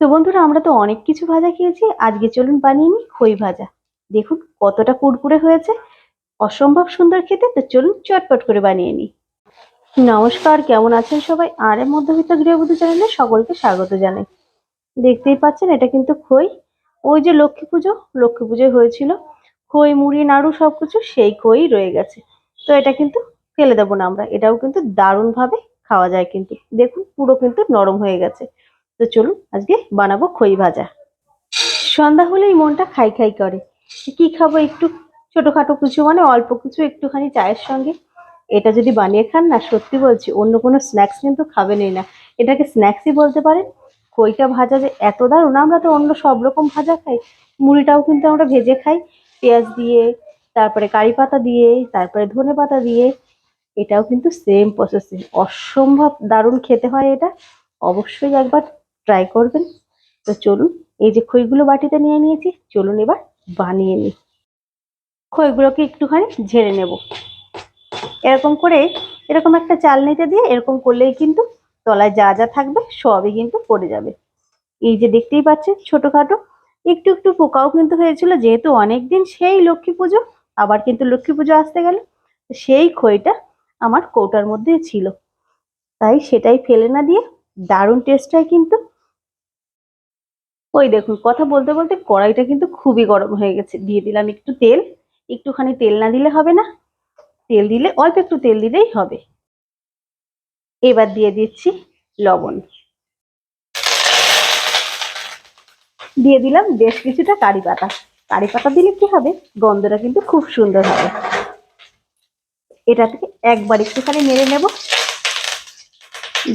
তো বন্ধুরা, আমরা তো অনেক কিছু ভাজা খেয়েছি। আজকে চলুন বানিয়ে নিই খই ভাজা। দেখুন কতটা কুড়কুড়ে হয়েছে। অসম্ভব সুন্দর খেতে, তো চলুন চটপট করে বানিয়ে নিই। নমস্কার, কেমন আছেন সবাই? আর এর মধ্যবিত্ত গৃহবধূ চ্যানেলে সকলকে স্বাগত জানাই। দেখতেই পাচ্ছেন, এটা কিন্তু খই। ওই যে লক্ষ্মী পুজো, লক্ষ্মী পুজোয় হয়েছিল। খই, মুড়ি, নাড়ু সব কিছু সেই খই রয়ে গেছে। তো এটা কিন্তু ফেলে দেবো না আমরা। এটাও কিন্তু দারুণভাবে খাওয়া যায় কিন্তু। দেখুন পুরো কিন্তু নরম হয়ে গেছে। তো চলুন আজকে বানাবো খই ভাজা। সন্ধ্যা হলেই মনটা খাই খাই করে। কি খাব একটু? ছোটখাটো কিছু মানে অল্প কিছু একটুখানি চায়ের সঙ্গে। এটা যদি বানিয়ে খান না, সত্যি বলছি, অন্য কোনো স্ন্যাক্স কিন্তু খাবেনই না। এটাকে স্ন্যাক্সই বলতে পারেন। খইটা ভাজা যে এত দারুণ, আমরা তো অন্য সব রকম ভাজা খাই। মুড়িটাও কিন্তু আমরা ভেজে খাই। পেঁয়াজ দিয়ে, তারপরে কারি পাতা দিয়ে, তারপরে ধনে পাতা দিয়ে। এটাও কিন্তু সেম প্রসেসিং অসম্ভব দারুণ খেতে হয় এটা। অবশ্যই একবার ট্রাই করবেন। তো চলুন, এই যে খইগুলো বাটিতে নিয়ে নিয়েছি, চলুন এবার বানিয়ে নিই। খইগুলোকে একটুখানি ঝেড়ে নেব। এরকম করে এরকম একটা চালনিতে দিয়ে এরকম করলেই কিন্তু তলায় যা যা থাকবে সবই কিন্তু পড়ে যাবে। এই যে দেখতেই পাচ্ছেন, ছোটোখাটো, একটু একটু পোকাও কিন্তু হয়েছিল, যেহেতু অনেক দিন সেই লক্ষ্মী পুজো, আবার কিন্তু লক্ষ্মী পুজো আসতে গেল সেই খইটা আমার কৌটার মধ্যে ছিল। তাই সেটাই ফেলে না দিয়ে দারুণ টেস্ট হয় কিন্তু ওই দেখুন, কথা বলতে বলতে কড়াইটা কিন্তু খুবই গরম হয়ে গেছে। দিয়ে দিলাম একটু তেল। একটুখানি তেল না দিলে হবে না। তেল দিলে, অল্প একটু তেল দিলেই হবে। এবার দিয়ে দিচ্ছি লবণ। দিয়ে দিলাম বেশ কিছুটা কারি পাতা। কারি পাতা দিলে কি হবে? গন্ধটা কিন্তু খুব সুন্দর হবে। এটা থেকে একবার একটুখানি নেড়ে নেব।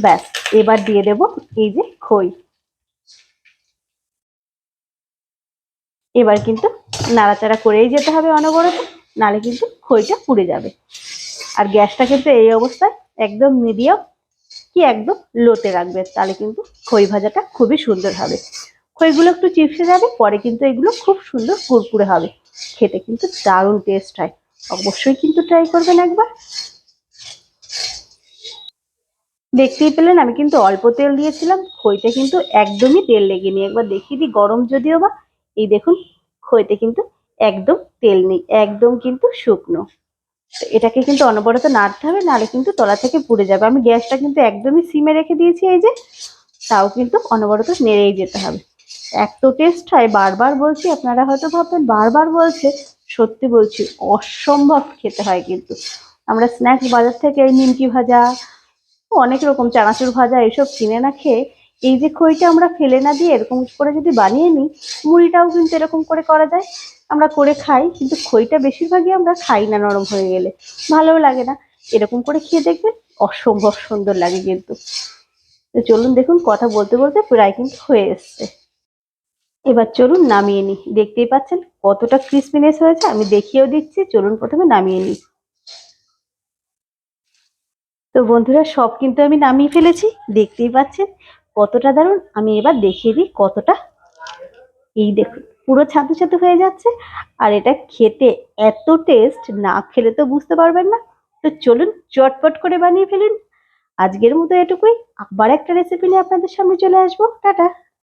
ব্যাস, এবার দিয়ে দেব এই যে খই। এবার কিন্তু নাড়াচাড়া করেই যেতে হবে অনবরত, নালে কিন্তু খইটা পুড়ে যাবে। আর গ্যাসটা কিন্তু এই অবস্থায় একদম মিডিয়াম কি একদম লোতে রাখবে তাহলে কিন্তু খই ভাজাটা খুবই সুন্দর হবে। খইগুলো একটু চিপসে যাবে, পরে কিন্তু এগুলো খুব সুন্দর কুরকুরে হবে। খেতে কিন্তু দারুণ টেস্ট হয়। অবশ্যই কিন্তু ট্রাই করবেন একবার। দেখতেই পেলেন, আমি কিন্তু অল্প তেল দিয়েছিলাম, খইটা কিন্তু একদমই তেল লেগেনি। একবার দেখিয়ে দিই, গরম যদিও বা এই দেখুন খইতে কিন্তু একদম তেল নেই, একদম কিন্তু শুকনো। তো এটাকে কিন্তু অনবরত নাড়তে হবে নাড়ে কিন্তু তলা থেকে পুড়ে যাবে। আমি গ্যাসটা কিন্তু একদমই সিমে রেখে দিয়েছি এই যে, তাও কিন্তু অনবরত নেড়েই যেতে হবে। এত টেস্ট হয়, বারবার বলছি, আপনারা হয়তো ভাববেন, বারবার বলছে, সত্যি বলছি, অসম্ভব খেতে হয় কিন্তু। আমরা স্ন্যাক্স বাজার থেকে নিমকি ভাজা, অনেক রকম চানাচুর ভাজা, এসব কিনে না খেয়ে এই যে খইটা আমরা ফেলে না দিয়ে এরকম করে যদি বানিয়ে নিই, মুড়িটাও কিন্তু এরকম করে করা যায়। আমরা করে খাই, কিন্তু খইটা বেশিরভাগই আমরা খাই না নরম হয়ে গেলে। ভালোও লাগে না। এরকম করে খেয়ে দেখবেন অসম্ভব সুন্দর লাগে কিন্তু। তো চলুন দেখুন, কথা বলতে বলতে প্রায় কিন্তু হয়ে এসছে। এবার চলুন নামিয়ে নিই। দেখতেই পাচ্ছেন কতটা ক্রিসপিনেস হয়েছে। আমি দেখিয়েও দিচ্ছি, চলুন প্রথমে নামিয়ে নিই। তো বন্ধুরা, সব কিন্তু আমি নামিয়ে ফেলেছি। দেখতেই পাচ্ছেন কতটা দারুণ, আমি এবার দেখিয়ে দিই কতটা। এই দেখুন, পুরো ছাতু ছাতু হয়ে যাচ্ছে, আর এটা খেতে এত টেস্ট না খেলে তো বুঝতে পারবেন না। তো চলুন, চটপট করে বানিয়ে ফেলুন। আজকের মতো এটুকুই, আবার একটা রেসিপি নিয়ে আপনাদের সামনে চলে আসব। টাটা!